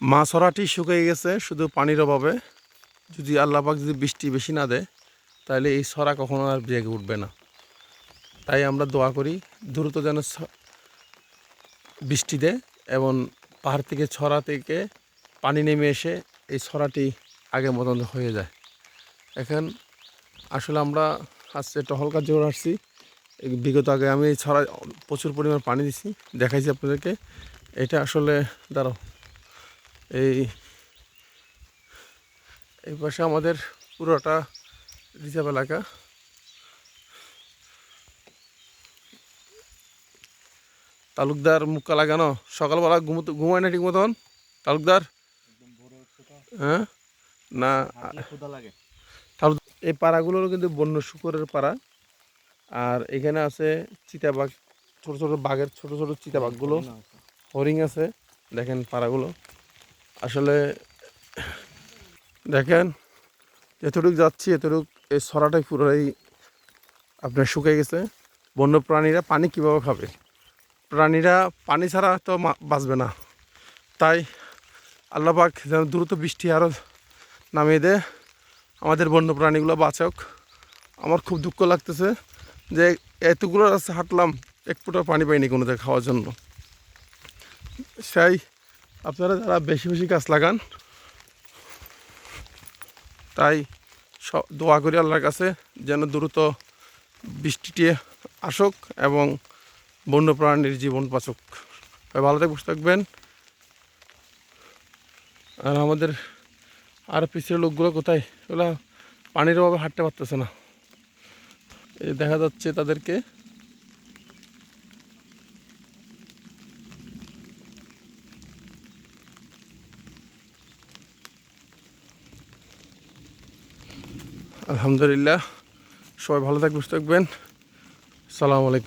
মাছরাটি শুকিয়ে গেছে, শুধু পানির অভাবে। যদি আল্লাপাক যদি বৃষ্টি বেশি না দেয়, তাহলে এই সরা কখনো আর জেগে উঠবে না। তাই আমরা দোয়া করি, দ্রুত যেন বৃষ্টি দেয় এবং পাহাড় থেকে, ছড়া থেকে পানি নেমে এসে এই ছড়াটি আগের মতন হয়ে যায়। এখন আসলে আমরা আজকে টহল কাজ করে আসছি। বিগত আগে আমি এই ছড়া প্রচুর পরিমাণ পানি দিছি। দেখাইছি আপনাদেরকে। এটা আসলে, দাঁড়াও। এই এই পাশে আমাদের পুরোটা রিজার্ভ এলাকা। তালুকদার মুক্কা লাগানো সকালবেলা ঘুমোতে ঘুমায় না ঠিক মতন? তালুকদার? হ্যাঁ? না এই পাড়াগুলোরও কিন্তু বন্য শুকরের পাড়া। আর এখানে আছে চিতাবাঘ, ছোট ছোট বাঘের ছোট ছোট চিতাবাঘগুলো। হরিং আছে, দেখেন পাড়াগুলো। আসলে, দেখেন, এতটুক যাচ্ছি, এতটুক এই সরাটাই পুরোই আপনার শুকিয়ে গেছে। বন্য প্রাণীরা পানি কীভাবে খাবে? প্রাণীরা পানি ছাড়া তো বাঁচবে না। তাই আল্লাপাক যেন দ্রুত বৃষ্টি আরও নামিয়ে দেয় আমাদের বন্য প্রাণীগুলো বাঁচক। আমার খুব দুঃখ লাগতেছে যে এতগুলো রাস্তা হাঁটলাম, এক ফুটা পানি পাইনি কোনোতে খাওয়ার জন্য। তাই আপনারা যারা বেশি বেশি গাছ লাগান, তাই দোয়া করি আল্লাহর কাছে যেন দ্রুত বৃষ্টিটি আসুক এবং বন্য প্রাণীর জীবন বাঁচুক। ভালো থাকবে থাকবেন। আর আমাদের আর পিছের লোকগুলো কোথায়? ওগুলা পানির অভাবে হাঁটতে পারতেছে না। এই দেখা যাচ্ছে তাদেরকে আলহামদুলিল্লাহ। সবাই ভালো থাকবে সুস্থ থাকবেন। সালাম আলাইকুম।